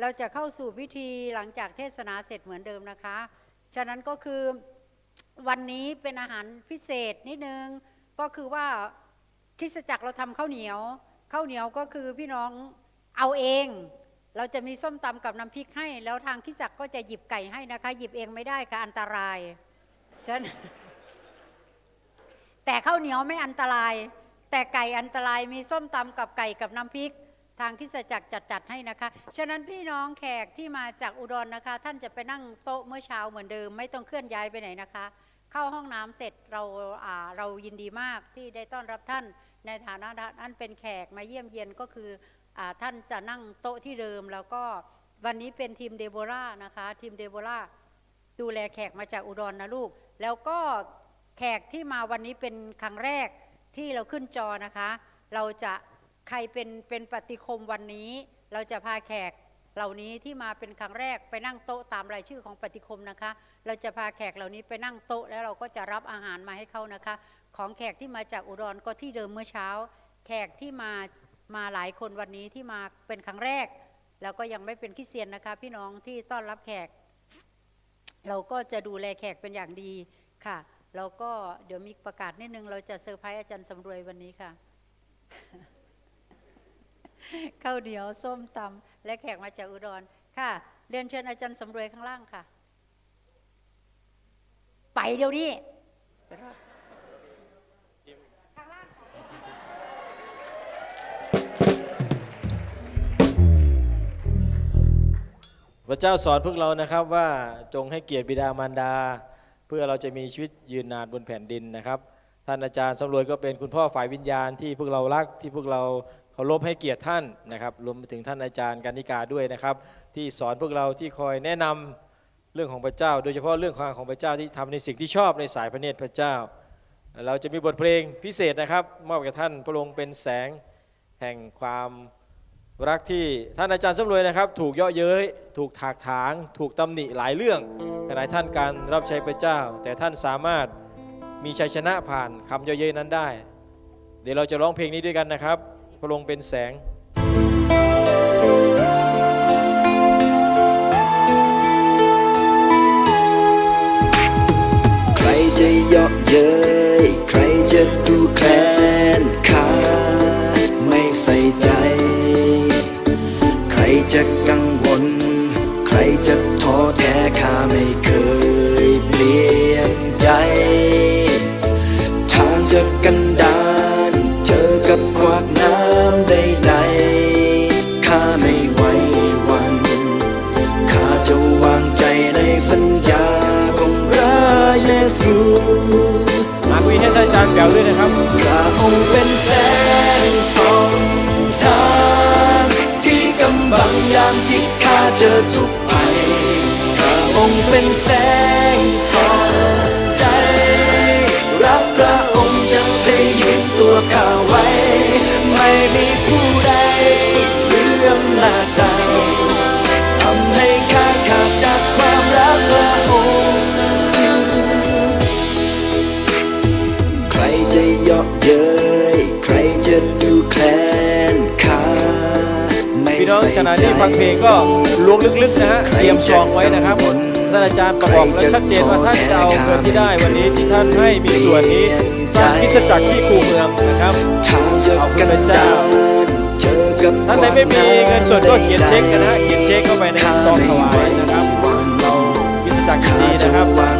เราจะเข้าสู่พิธีหลังจากเทศนาเสร็จเหมือนเดิมนะคะ ฉะนั้นก็คือวันนี้เป็นอาหารพิเศษนิดนึง ก็คือว่าคริสจักรเราทำข้าวเหนียว ข้าวเหนียวก็คือพี่น้องเอาเอง เราจะมีส้มตำกับน้ำพริกให้ แล้วทางคริสจักรก็จะหยิบไก่ให้นะคะ หยิบเองไม่ได้ค่ะอันตรายฉะนันแต่ข้าวเหนียวไม่อันตราย แต่ไก่อันตรายมีส้มตำกับไก่กับน้ำพริก ทางคิสจักรจัดจัดให้นะคะ ฉะนั้นพี่น้องแขกที่มาจากอุดรนะคะ ท่านจะไปนั่งโต๊ะเมื่อเช้าเหมือนเดิม ไม่ต้องเคลื่อนย้ายไปไหนนะคะ เข้าห้องน้ำเสร็จเราอ่าเรายินดีมากที่ได้ต้อนรับท่านในฐานะท่านเป็นแขกมาเยี่ยมเยียนก็คืออาท่านจะนั่งโต๊ะที่เดิมแล้วก็วันนี้เป็นทีมเดโบรานะคะทีมเดโบราดูแลแขกมาจากอุดรนะลูก แล้วก็แขกที่มาวันนี้เป็นครั้งแรกที่เราขึ้นจอนะคะ เราจะ ใครเป็นเป็นปฏิคมวันนี้ เราจะพาแขกเหล่านี้ที่มาเป็นครั้งแรกไปนั่งโต๊ะตามรายชื่อของปฏิคมนะคะ เราจะพาแขกเหล่านี้ไปนั่งโต๊ะแล้วเราก็จะรับอาหารมาให้เขานะคะ ของแขกที่มาจากอุดรก็ที่เดิมเมื่อเช้า แขกที่มามาหลายคนวันนี้ที่มาเป็นครั้งแรก แล้วก็ยังไม่เป็นคิเตียนนะคะ พี่น้องที่ต้อนรับแขก เราก็จะดูแลแขกเป็นอย่างดีค่ะแล้วก็เดี๋ยวมีประกาศนิดนึงเราจะเซอร์ไพรส์อาจารย์สำรวยวันนี้ค่ะ ข้าวเหนียวส้มตำและแขกมาจากอุดรค่ะ เรียนเชิญอาจารย์สำรวยข้างล่างค่ะ ไปเดี๋ยวนี้พระเจ้าสอนพวกเรานะครับว่าจงให้เกียรติบิดามารดา เพื่อเราจะมีชีวิตยืนนานบนแผ่นดินนะครับ ท่านอาจารย์สำรวยก็เป็นคุณพ่อฝ่ายวิญญาณที่พวกเรารักที่พวกเราารพให้เกียรติท่านนะครับรวมไปถึงท่านอาจารย์กานิกาด้วยนะครับ ที่สอนพวกเราที่คอยแนะนำเรื่องของพระเจ้า โดยเฉพาะเรื่องของของพระเจ้าที่ทำในสิ่งที่ชอบในสายพระเนตรพระเจ้า เราจะมีบทเพลงพิเศษนะครับมอบกับท่านพระองค์เป็นแสงแห่งความรักที่ท่านอาจารย์สำรวยนะครับ ถูกเยาะเย้ยถูกถากถาง ถูกตำหนิหลายเรื่องขณะท่านการรับใช้พระเจ้า แต่ท่านสามารถมีชัยชนะผ่านคำเยาะเย้ยนั้นได้ เดี๋ยวเราจะร้องเพลงนี้ด้วยกันนะครับ พระองค์เป็นแสง ยซูมาคุยให้ท่านอาจารย์แป๋วด้วยนะครับพระองค์เป็นแสงส่องทางที่กำบังยามที่ข้าเจอทุกภัยพระองค์เป็นแสงส่องใจ รับพระองค์จะพยุงตัวข้าไว้ ไม่มีผู้ใดเลื่อมหน้าใด ยาะเย้ยใครจะดูแคลนขาไม่พี่น้องใส่ขณะใจที่ฟังเพลงก็ล้วงลึกๆนะฮะเตรียมซองไว้นะครับท่านอาจารย์ก็บอกแล้วชัดเจนว่าท่านจะเอาเงินที่ได้วันนี้ที่ท่านให้มีส่วนนี้สร้างคริสตจักรที่คูเมืองนะครับ ทางจะเอาคุกัณนพระเจ้าดานเจอกับท่านไหนไม่มีเงินสดก็เขียนเช็คกันนะฮะเขียนเช็คเข้าไปในซองถวายนะครับคริสตจักรที่ข้าดีจะนะครับ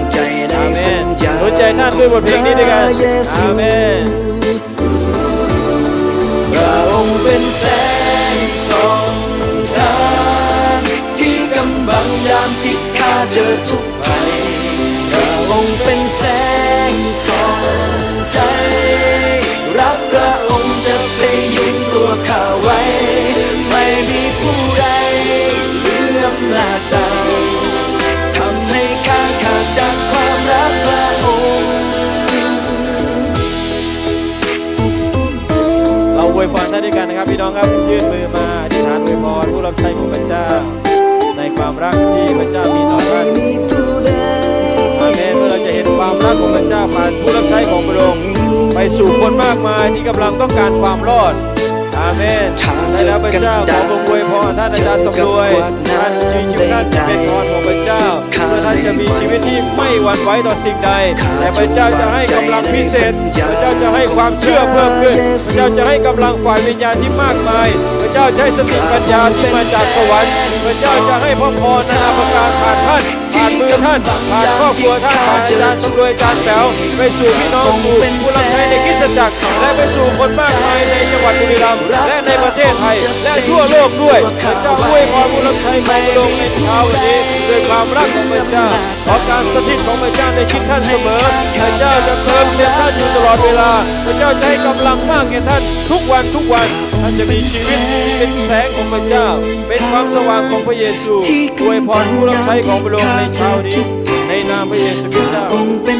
เมสันญญารู้ใจท่านด้วยบทเพลงนี้ด้วยกันอาเมนพระองค์เป็นแสง วยพรท่านด้วยกันนะครับพี่น้องครับยื่นมือมาอธิษฐานอวยพรผู้รับใช้ของพระเจ้า ในความรักที่พระเจ้ามีต่อท่านอาเมนเมื่อเราจะเห็นความรักของพระเจ้าผ่านผู้รับใช้ของพระองค์ไปสู่คนมากมายที่กำลังต้องการความรอด อาเมนทางและแล้วพระเจ้าขอทรงอวยพรท่านอาจารย์สำรวยท่านมีชีวิตท่านจะเป็นพรของพระเจ้าเพื่อท่านจะมีชีวิตที่ไม่หวั่นไหวต่อสิ่งใด แต่พระเจ้าจะให้กำลังพิเศษ พระเจ้าจะให้ความเชื่อเพิ่มขึ้น พระเจ้าจะให้กำลังฝ่ายวิญญาณที่มากมาย พระเจ้าจะให้สติปัญญาที่มาจากสวรรค์ พระเจ้าจะให้พระพรนานาประการผ่านท่านผ่านมือท่านผ่านครอบครัวท่านผ่านอาจารย์สำรวยอาจารย์แป๋วไปสู่พี่น้องสู่ผู้รับใช้ในคริสตจักรและไปสู่คนมากมายในจั งหวัดบุรีรัมย์และในประเทศไทย และทั่วโลกด้วยพระเจ้าอวยพรผู้รับใช้ของพระองค์ในเช้าวันนี้ด้วยความรักของพระเจ้าขอการสถิตของพระเจ้าในชีวิตท่านเสมอพระเจ้าจะเติมเต็มท่านอยู่ตลอดเวลาพระเจ้าจะให้กำลังมากแก่ท่านทุกวันทุกวันท่านจะมีชีวิตที่เป็นแสงของพระเจ้า เป็นความสว่างของพระเยซูอวยพรผู้รับใช้ของพระองค์ในเช้านี้ ในนามพระเยซูคริสต์เจ้าองค์เป็น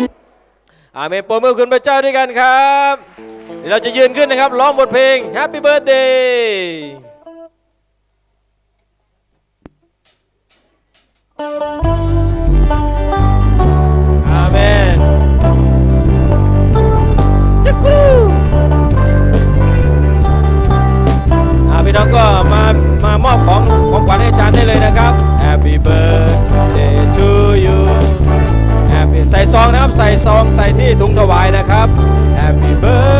อาเมนปรบมือคุณพระเจ้าด้วยกันครับ เดี๋ยวเราจะยืนขึ้นนะครับร้องบทเพลง Happy Birthday อาเมนจักรูอาพี่น้องก็มามามอบของของขวัญให้อาจารย์ได้เลยนะครับ Happy Birthday to you Happy ใส่ซองนะครับ ใส่ซองใส่ที่ถุงถวายนะครับ Happy birthday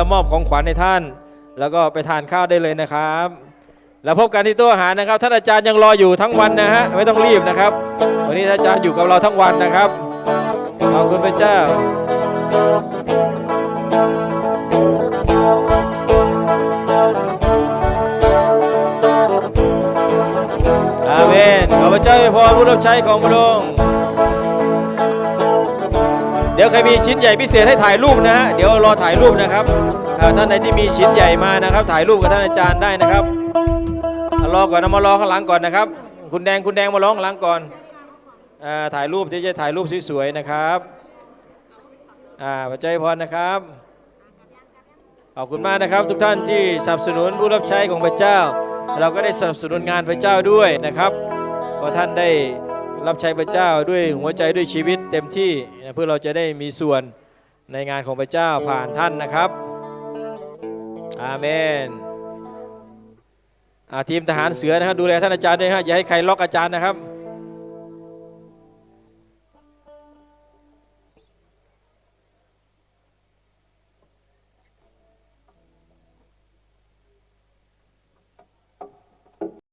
แล้วมอบของขวัญให้ท่าน แล้วก็ไปทานข้าวได้เลยนะครับ แล้วพบกันที่โต๊ะอาหารนะครับ ท่านอาจารย์ยังรออยู่ทั้งวันนะฮะไม่ต้องรีบนะครับ วันนี้ท่านอาจารย์อยู่กับเราทั้งวันนะครับขอบคุณพระเจ้าอาเมนขอพระเจ้าอวยพรผู้รับใช้ของพระองค์ ดี๋ยวใครมีชิ้นใหญ่พิเศษให้ถ่ายรูปนะฮะเดี๋ยวรอถ่ายรูปนะครับอ่าท่านใดที่มีชิ้นใหญ่มานะครับ ถ่ายรูปกับท่านอาจารย์ได้นะครับรอก่อนนะมารอข้างหลังก่อนนะครับ คุณแดงคุณแดงมาร้องข้างหลังก่อนอถ่ายรูปที่จะถ่ายรูปสวยๆนะครับอ่าจ้าอวยพรนะครับขอบคุณมากนะครับ ทุกท่านที่สนับสนุนผู้รับใช้ของพระเจ้า เราก็ได้สนับสนุนงานพระเจ้าด้วยนะครับเพราะท่านได้ รับใช้พระเจ้าด้วยหัวใจด้วยชีวิตเต็มที่เพื่อเราจะได้มีส่วนในงานของพระเจ้าผ่านท่านนะครับ อาเมนทีมทหารเสือนะครับดูแลท่านอาจารย์ด้วยนะฮะอย่าให้ใครล็อกอาจารย์นะครับ